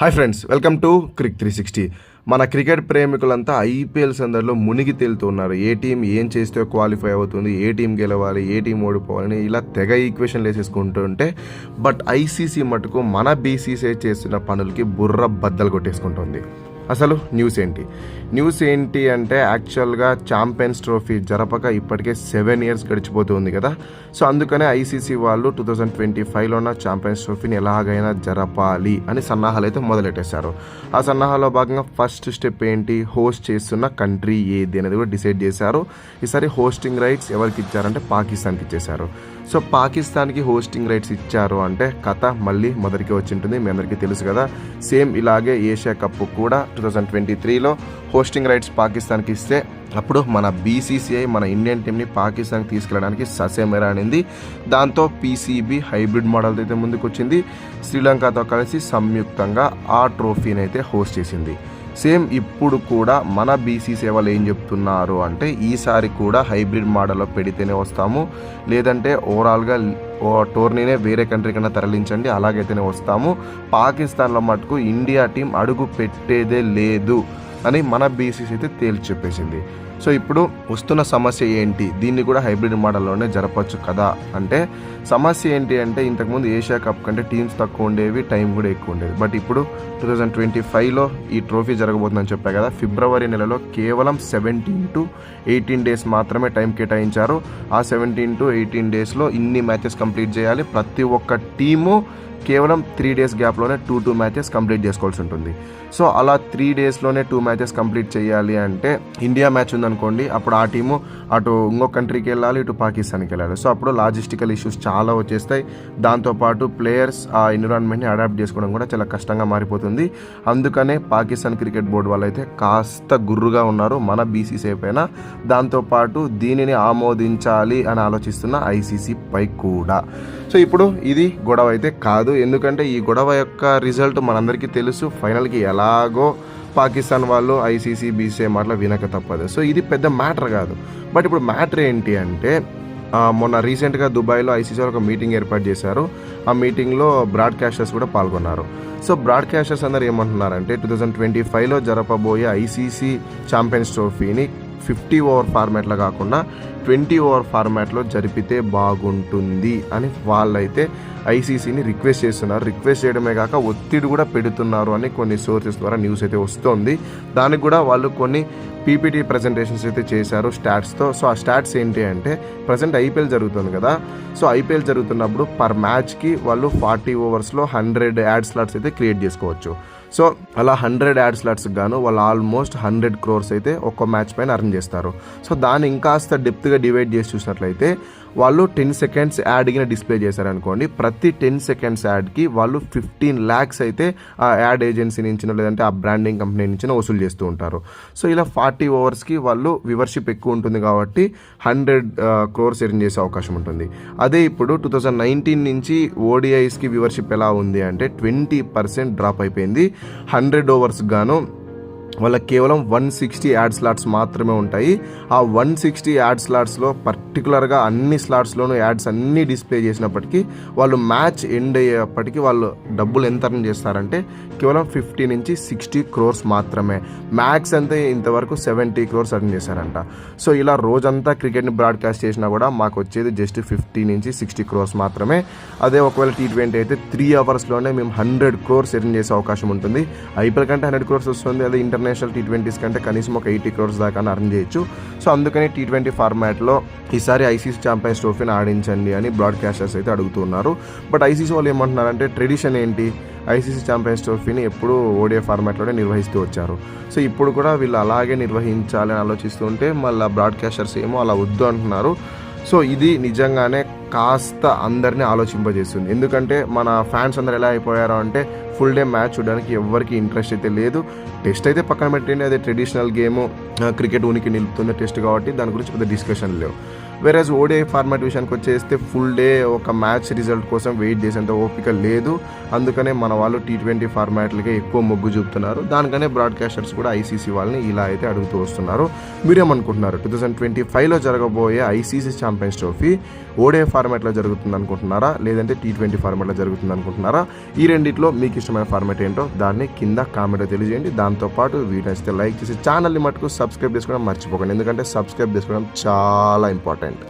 Hi friends welcome to crick three sixty. మన cricket ప్రేమికులంతా IPL సందర్లో మునిగి తేలుతున్నారు. ఏ టీం ఏం చేస్తే క్వాలిఫై అవుతుంది ఏ టీం గెలవాలి ఏ టీం ఓడిపోవాలని ఇలా తెగ ఈక్వేషన్ వేసేసుకుంటుంటే బట్ ఐసీసీ మటుకు మన బీసీసీ చేస్తున్న పనులకి బుర్ర బద్దలు కొట్టేసుకుంటుంది. అసలు న్యూస్ ఏంటి? న్యూస్ ఏంటి అంటే యాక్చువల్గా ఛాంపియన్స్ ట్రోఫీ జరపక ఇప్పటికే సెవెన్ ఇయర్స్ గడిచిపోతుంది కదా. సో అందుకనే ఐసీసీ వాళ్ళు టూ థౌజండ్ ట్వంటీ ఫైవ్లో ఉన్న ఛాంపియన్స్ ట్రోఫీని ఎలాగైనా జరపాలి అని సన్నాహాలు అయితే మొదలెట్టేశారు. ఆ సన్నాహాలో భాగంగా ఫస్ట్ స్టెప్ ఏంటి? హోస్ట్ చేస్తున్న కంట్రీ ఏది అనేది కూడా డిసైడ్ చేశారు. ఈసారి హోస్టింగ్ రైట్స్ ఎవరికి ఇచ్చారంటే పాకిస్తాన్కి ఇచ్చేశారు. సో పాకిస్తాన్కి హోస్టింగ్ రైట్స్ ఇచ్చారు అంటే కథ మళ్ళీ మొదటికి వచ్చి ఉంటుంది మీ అందరికీ తెలుసు కదా. సేమ్ ఇలాగే ఏషియా కప్ కూడా టూ థౌజండ్ ట్వంటీ త్రీలో హోస్టింగ్ రైట్స్ పాకిస్తాన్కి ఇస్తే అప్పుడు మన బీసీసీఐ మన ఇండియన్ టీంని పాకిస్తాన్కి తీసుకెళ్ళడానికి ససేమెరా అనింది. దాంతో పీసీబీ హైబ్రిడ్ మోడల్ అయితే ముందుకు వచ్చింది శ్రీలంకతో కలిసి సంయుక్తంగా ఆ ట్రోఫీని అయితే హోస్ట్ చేసింది. సేమ్ ఇప్పుడు కూడా మన బీసీ సేవలు ఏం చెప్తున్నారు అంటే ఈసారి కూడా హైబ్రిడ్ మోడల్లో పెడితేనే వస్తాము. లేదంటే ఓవరాల్గా ఓ టోర్నీనే వేరే కంట్రీ కన్నా తరలించండి అలాగైతేనే వస్తాము. పాకిస్తాన్లో మటుకు ఇండియా టీం అడుగు పెట్టేదే లేదు అని మన బీసీసీ అయితే తేల్చి చెప్పేసింది. సో ఇప్పుడు వస్తున్న సమస్య ఏంటి? దీన్ని కూడా హైబ్రిడ్ మోడల్లోనే జరపచ్చు కదా? అంటే సమస్య ఏంటి అంటే ఇంతకుముందు ఏషియా కప్ కంటే టీమ్స్ తక్కువ ఉండేవి టైం కూడా ఎక్కువ ఉండేది. బట్ ఇప్పుడు టూ థౌజండ్ ట్వంటీ ఫైవ్లో ఈ ట్రోఫీ జరగబోతుందని చెప్పా కదా. ఫిబ్రవరి నెలలో కేవలం సెవెంటీన్ టు ఎయిటీన్ డేస్ మాత్రమే టైం కేటాయించారు. ఆ సెవెంటీన్ టు ఎయిటీన్ డేస్లో ఇన్ని మ్యాచెస్ కంప్లీట్ చేయాలి. ప్రతి ఒక్క టీము కేవలం త్రీ డేస్ గ్యాప్లోనే టూ టూ మ్యాచెస్ కంప్లీట్ చేసుకోవాల్సి ఉంటుంది. సో అలా త్రీ డేస్లోనే టూ మ్యాచెస్ కంప్లీట్ చేయాలి అంటే ఇండియా మ్యాచ్ అనుకోండి అప్పుడు ఆ టీము అటు ఇంకో కంట్రీకి వెళ్ళాలి ఇటు పాకిస్తాన్కి వెళ్ళాలి. సో అప్పుడు లాజిస్టికల్ ఇష్యూస్ చాలా వచ్చేస్తాయి. దాంతోపాటు ప్లేయర్స్ ఆ ఎన్విరాన్మెంట్ని అడాప్ట్ చేసుకోవడం కూడా చాలా కష్టంగా మారిపోతుంది. అందుకనే పాకిస్తాన్ క్రికెట్ బోర్డు వాళ్ళు అయితే కాస్త గుర్రుగా ఉన్నారు మన బీసీసీ పైన. దాంతోపాటు దీనిని ఆమోదించాలి అని ఆలోచిస్తున్న ఐసీసీ పై కూడా. సో ఇప్పుడు ఇది గొడవ అయితే కాదు. ఎందుకంటే ఈ గొడవ యొక్క రిజల్ట్ మనందరికీ తెలుసు. ఫైనల్కి ఎలాగో పాకిస్తాన్ వాళ్ళు ఐసీసీ బీసీఐ మాటలు వినక తప్పదు. సో ఇది పెద్ద మ్యాటర్ కాదు. బట్ ఇప్పుడు మ్యాటర్ ఏంటి అంటే మొన్న రీసెంట్గా దుబాయ్లో ఐసీసీ ఒక మీటింగ్ ఏర్పాటు చేశారు. ఆ మీటింగ్లో బ్రాడ్కాస్టర్స్ కూడా పాల్గొన్నారు. సో బ్రాడ్కాస్టర్స్ అందరు ఏమంటున్నారంటే టూ థౌజండ్ ట్వంటీ ఫైవ్లో జరపబోయే ఐసీసీ ఛాంపియన్స్ ట్రోఫీని ఫిఫ్టీ ఓవర్ ఫార్మాట్లో కాకుండా ట్వంటీ ఓవర్ ఫార్మాట్లో జరిపితే బాగుంటుంది అని వాళ్ళైతే ఐసీసీని రిక్వెస్ట్ చేస్తున్నారు. రిక్వెస్ట్ చేయడమే కాక ఒత్తిడి కూడా పెడుతున్నారు అని కొన్ని సోర్సెస్ ద్వారా న్యూస్ అయితే వస్తుంది. దానికి కూడా వాళ్ళు కొన్ని పీపీటీ ప్రజెంటేషన్స్ అయితే చేశారు స్టాట్స్తో సో ఆ స్టాట్స్ ఏంటి అంటే ప్రజెంట్ ఐపీఎల్ జరుగుతుంది కదా. సో ఐపీఎల్ జరుగుతున్నప్పుడు పర్ మ్యాచ్కి వాళ్ళు ఫార్టీ ఓవర్స్లో హండ్రెడ్ యాడ్ స్లాట్స్ అయితే క్రియేట్ చేసుకోవచ్చు. సో అలా హండ్రెడ్ యాడ్ స్లాట్స్ గాను వాళ్ళు ఆల్మోస్ట్ హండ్రెడ్ క్రోర్స్ అయితే ఒక్కో మ్యాచ్ పైన అర్న్ చేస్తారు. సో దాన్ని ఇంకాస్త డెప్త్గా డివైడ్ చేసి చూసినట్లయితే వాళ్ళు టెన్ సెకండ్స్ యాడ్ కింద డిస్ప్లే చేశారనుకోండి ప్రతి టెన్ సెకండ్స్ యాడ్కి వాళ్ళు ఫిఫ్టీన్ ల్యాక్స్ అయితే ఆ యాడ్ ఏజెన్సీ నుంచి లేదంటే ఆ బ్రాండింగ్ కంపెనీ నుంచి వసూలు చేస్తూ ఉంటారు. సో ఇలా ఫార్టీ ఓవర్స్కి వాళ్ళు వివర్షిప్ ఎక్కువ ఉంటుంది కాబట్టి హండ్రెడ్ క్రోర్స్ ఎర్న్ చేసే అవకాశం ఉంటుంది. అదే ఇప్పుడు టూ థౌజండ్ నైన్టీన్ నుంచి ఓడిఐస్కి వివర్షిప్ ఎలా ఉంది అంటే ట్వంటీ పర్సెంట్ డ్రాప్ అయిపోయింది. హండ్రెడ్ ఓవర్స్ గాను వాళ్ళకి కేవలం వన్ సిక్స్టీ యాడ్ స్లాట్స్ మాత్రమే ఉంటాయి. ఆ వన్ సిక్స్టీ యాడ్ స్లాట్స్లో పర్టికులర్గా అన్ని స్లాట్స్లోనూ యాడ్స్ అన్నీ డిస్ప్లే చేసినప్పటికీ వాళ్ళు మ్యాచ్ ఎండ్ అయ్యేప్పటికీ వాళ్ళు డబ్బులు ఎంత అర్న్ చేస్తారంటే కేవలం ఫిఫ్టీ నుంచి సిక్స్టీ క్రోర్స్ మాత్రమే. మ్యాక్స్ అంతే ఇంతవరకు సెవెంటీ క్రోర్స్ అర్న్ చేశారంట. సో ఇలా రోజంతా క్రికెట్ని బ్రాడ్కాస్ట్ చేసినా కూడా మాకు వచ్చేది జస్ట్ ఫిఫ్టీ నుంచి సిక్స్టీ క్రోర్స్ మాత్రమే. అదే ఒకవేళ టీ ట్వంటీ అయితే త్రీ అవర్స్లోనే మేము హండ్రెడ్ క్రోర్స్ ఎర్న్ చేసే అవకాశం ఉంటుంది. ఐపీఎల్ కంటే హండ్రెడ్ క్రోర్స్ వస్తుంది. అదే ఇంటర్నేషనల్ టీ ట్వంటీస్ కంటే కనీసం ఒక ఎయిటీ క్రోర్స్ దాకా అర్న్ చేయొచ్చు. సో అందుకని టీ ట్వంటీ ఫార్మాట్లో ఈసారి ఐసీసీ ఛాంపియన్స్ ట్రోఫీని ఆడించండి అని బ్రాడ్కాస్టర్స్ అయితే అడుగుతున్నారు. బట్ ఐసీసీ వాళ్ళు ఏమంటున్నారంటే ట్రెడిషన్ ఏంటి? ఐసీసీ ఛాంపియన్స్ ట్రోఫీని ఎప్పుడు ఓడిఏ ఫార్మాట్లోనే నిర్వహిస్తూ వచ్చారు. సో ఇప్పుడు కూడా వీళ్ళు అలాగే నిర్వహించాలని ఆలోచిస్తుంటే మళ్ళీ బ్రాడ్కాస్టర్స్ ఏమో అలా వద్దు అంటున్నారు. సో ఇది నిజంగానే కాస్త అందరినీ ఆలోచింపజేస్తుంది. ఎందుకంటే మన ఫ్యాన్స్ అందరు ఎలా అయిపోయారు అంటే ఫుల్ డే మ్యాచ్ చూడడానికి ఎవరికి ఇంట్రెస్ట్ అయితే లేదు. టెస్ట్ అయితే పక్కన పెట్టండి అదే ట్రెడిషనల్ గేమ్ క్రికెట్ ఉనికి నిలుపుతున్న టెస్ట్ కాబట్టి దాని గురించి పెద్ద డిస్కషన్ లేవు. వేరేజ్ ఓడిఐ ఫార్మాట్ విషయానికి వచ్చేస్తే ఫుల్ డే ఒక మ్యాచ్ రిజల్ట్ కోసం వెయిట్ చేసేంత ఓపిక లేదు. అందుకనే మన వాళ్ళు టీ ట్వంటీ ఫార్మాట్లకే ఎక్కువ మొగ్గు చూపుతున్నారు. దానికనే బ్రాడ్కాస్టర్స్ కూడా ఐసీసీ వాళ్ళని ఇలా అయితే అడుగుతూ వస్తున్నారు. మీరేమనుకుంటున్నారు? టూ థౌసండ్ ట్వంటీ ఫైవ్లో జరగబోయే ఐసీసీ ఛాంపియన్స్ ట్రోఫీ ఓడే ఫార్మాట్లో జరుగుతుంది అనుకుంటున్నారా లేదంటే టీ ట్వంటీ ఫార్మాట్లో జరుగుతుంది అనుకుంటున్నారా ఈ రెండిట్లో మీకు ఇష్టమైన ఫార్మాట్ ఏంటో దాన్ని కింద కామెంట్లో తెలియజేయండి. దాంతోపాటు వీడియో నచ్చితే లైక్ చేసి ఛానల్ని మటుకు సబ్స్క్రైబ్ చేసుకోవడం మర్చిపోకండి. ఎందుకంటే సబ్స్క్రైబ్ చేసుకోవడం చాలా ఇంపార్టెంట్